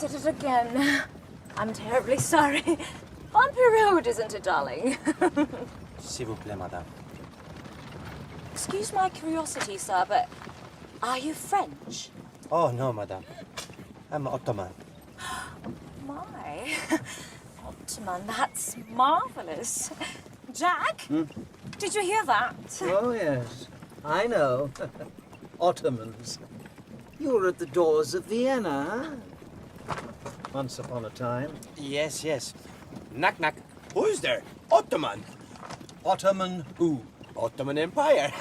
Did it again. I'm terribly sorry. Bumpy Road, isn't it, darling? S'il vous plaît, madame. Excuse my curiosity, sir, but are you French? Oh, no, madame. I'm Ottoman. My. Ottoman, that's marvelous. Jack, hmm? did you hear that? Oh, yes. I know. Ottomans. You were at the doors of Vienna, huh? Once upon a time. Yes, yes. Knock, knock. Who's there? Ottoman. Ottoman who? Ottoman Empire.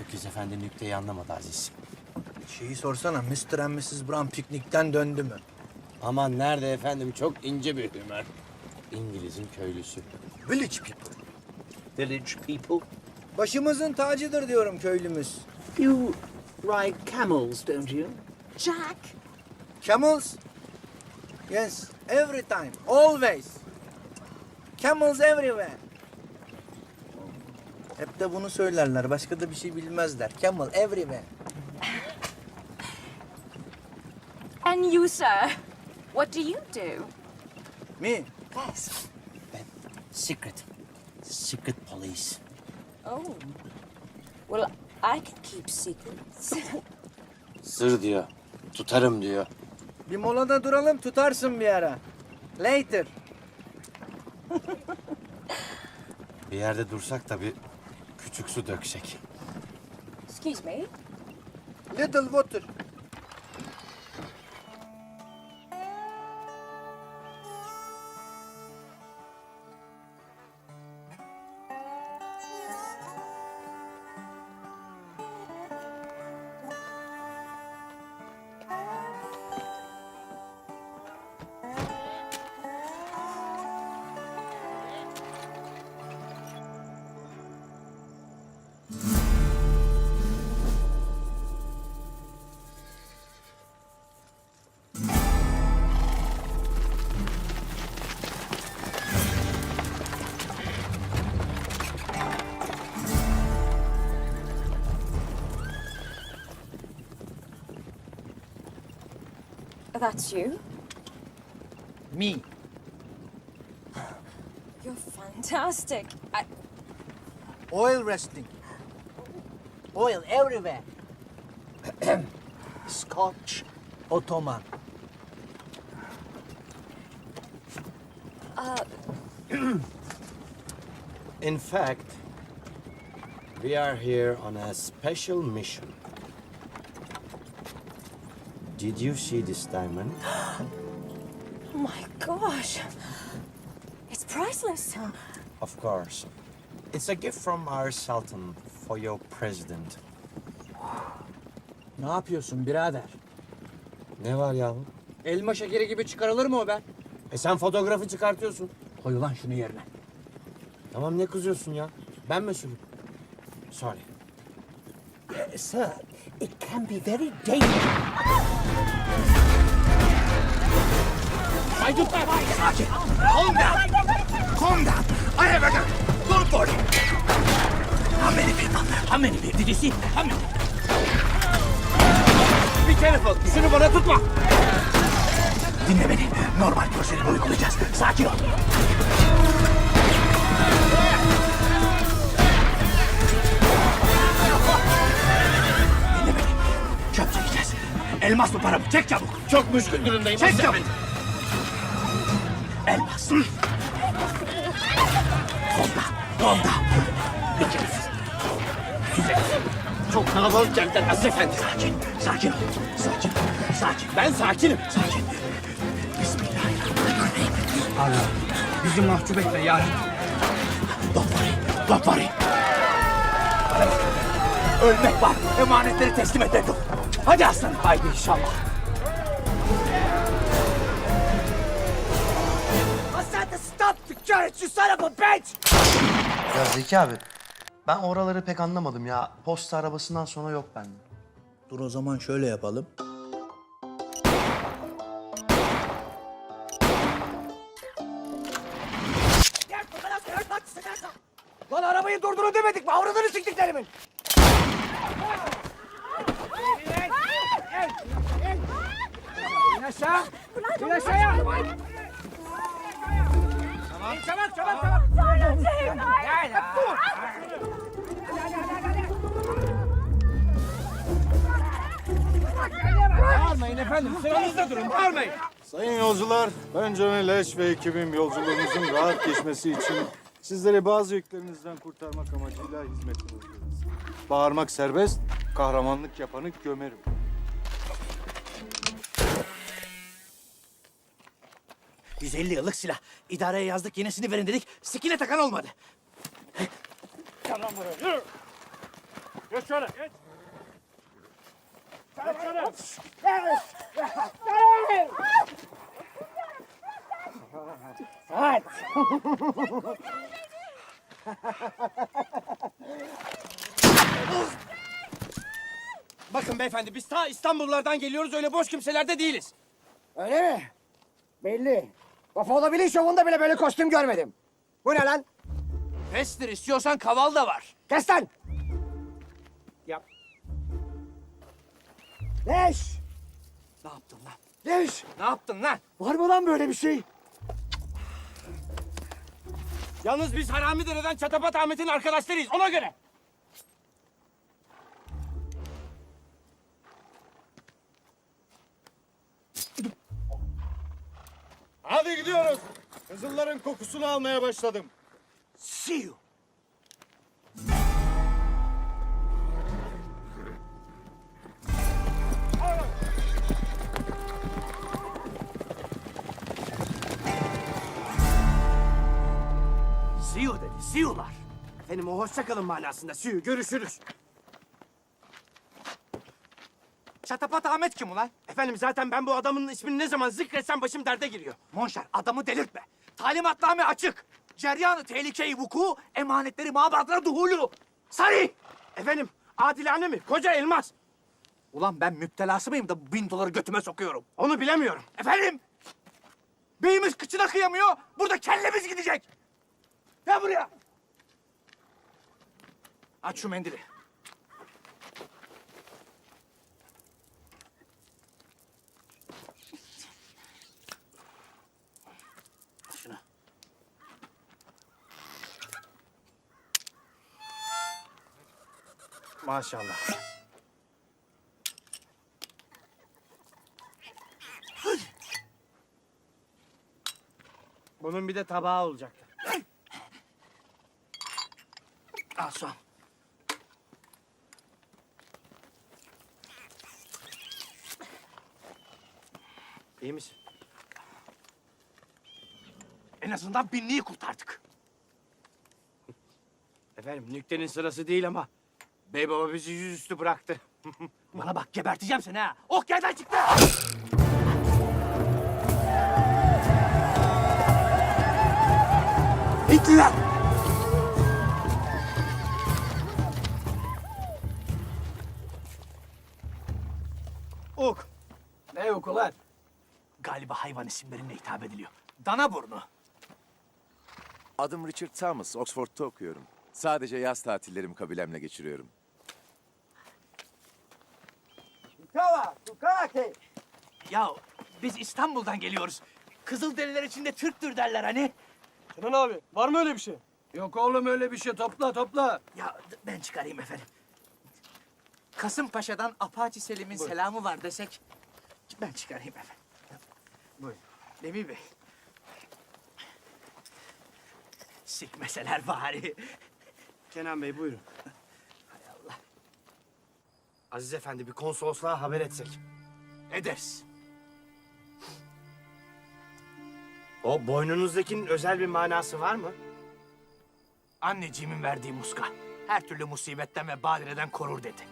Öküz efendi nükteyi anlamadı Aziz. Şeyi sorsana Mr. and Mrs. Brown piknikten döndü mü? Aman nerede efendim çok ince bir hümer. İngiliz'in köylüsü. Village people. Village people. Başımızın tacıdır diyorum köylümüz. You ride camels, don't you? Jack, Camels? Yes, every time, always. Camels everywhere. Hep de bunu söylerler. Başka da bir şey bilmezler. Camel everywhere. and you, sir, what do you do? Me? Yes. Ben secret. Secret police. Oh. Well, I can keep secrets. Sır diyor. Tutarım diyor. Bir molada duralım tutarsın bir ara. Later. Bir yerde dursak tabii küçük su döksek. Excuse me. Little water. That's you. Me. You're fantastic. I, Oil resting. Oil everywhere. Scotch Ottoman. Uh. In fact, we are here on a special mission. Did you see this diamond? oh my gosh. It's priceless. Of course. It's a gift from our Sultan for your president. Ne yapıyorsun birader? Ne var yahu? Elma şekeri gibi çıkarılır mı o be? E sen fotoğrafı çıkartıyorsun. Koy ulan şunu yerine. Tamam ne kızıyorsun ya? Ben mesulüm. Sorry. Sir, it can be very dangerous. Calm down. Calm down. I have a gun. For it. How many people? How many people? Did you see? How many? Be careful. Şunu bana tutma. Dinle beni. Normal prosedürü uygulayacağız. Sakin ol. Dinle beni. Çöp çekeceğiz. Elmas bu paramı. Çek çabuk. Çok müşkül durumdayım. Çek çabuk. Elmas. Bir kere. Güzel. Çok kalabalık geldiler Aziz Efendi. Sakin. Sakin ol. Sakin. Sakin. Ben sakinim. Sakin. Bismillahirrahmanirrahim. Allah bizi mahcup etme ya. Don't worry. Don't worry. Ölmek var. Emanetleri teslim etmek yok. Hadi aslanım. Haydi inşallah. Carriage, you son of a bitch! Ya Zeki abi, ben oraları pek anlamadım ya. Posta arabasından sonra yok bende. Dur o zaman şöyle yapalım. Lan araba arabayı durdurun demedik mi? Avradını siktiklerimin. İn aşağı. İn aşağıya. Tamam. Çabuk çabuk çabuk. Gel ya. Bağırmayın efendim. Sıranızda durun. Bağırmayın. Sayın yolcular, ben Johnny Leş ve ekibim yolculuğunuzun rahat geçmesi için sizleri bazı yüklerinizden kurtarmak amacıyla hizmet bulunuyoruz. Bağırmak serbest, kahramanlık yapanı gömerim. ...150 yıllık silah. İdareye yazdık yenisini verin dedik. Sikine takan olmadı. Bakın beyefendi biz ta İstanbullardan geliyoruz öyle boş kimselerde değiliz. Öyle mi? Belli. Buffalo Billy şovunda bile böyle kostüm görmedim. Bu ne lan? Pestir istiyorsan kaval da var. Kes lan! Yap. Leş! Ne yaptın lan? Leş! Ne yaptın lan? Var mı lan böyle bir şey? Yalnız biz Haramidere'den Çatapat Ahmet'in arkadaşlarıyız ona göre. Hadi gidiyoruz. Kızılların kokusunu almaya başladım. See you. See dedi, see you'lar. Efendim o hoşça kalın manasında, see görüşürüz. Çatapat Ahmet kim ulan? Efendim zaten ben bu adamın ismini ne zaman zikretsem başım derde giriyor. Monşer adamı delirtme. Talimatname açık. Ceryanı tehlikeyi vuku, emanetleri mabadlara duhulu. Sarı! Efendim adilane mi? Koca elmas. Ulan ben müptelası mıyım da bin doları götüme sokuyorum? Onu bilemiyorum. Efendim? Beyimiz kıçına kıyamıyor, burada kellemiz gidecek. Gel buraya. Aç şu mendili. Maşallah. Bunun bir de tabağı olacaktı. Al son. İyi misin? En azından binliği kurtardık. Efendim nüktenin sırası değil ama bey baba bizi yüzüstü bıraktı. Bana bak geberteceğim seni ha. Ok yerden çıktı. Hitler! Ok. Ne okular? Galiba hayvan isimlerine hitap ediliyor. Dana burnu. Adım Richard Thomas, Oxford'da okuyorum. Sadece yaz tatillerimi kabilemle geçiriyorum. Kava, Tukarake. Ya biz İstanbul'dan geliyoruz. Kızılderililer içinde Türktür derler hani. Kenan abi, var mı öyle bir şey? Yok oğlum öyle bir şey. Topla, topla. Ya ben çıkarayım efendim. Kasımpaşa'dan Apache Selim'in selamı var desek. Ben çıkarayım efendim. Buyurun. Demir Bey. Sikmeseler bari. Kenan Bey buyurun. Aziz Efendi bir konsolosluğa haber etsek. Ederiz. O boynunuzdakinin özel bir manası var mı? Anneciğimin verdiği muska. Her türlü musibetten ve badireden korur dedi.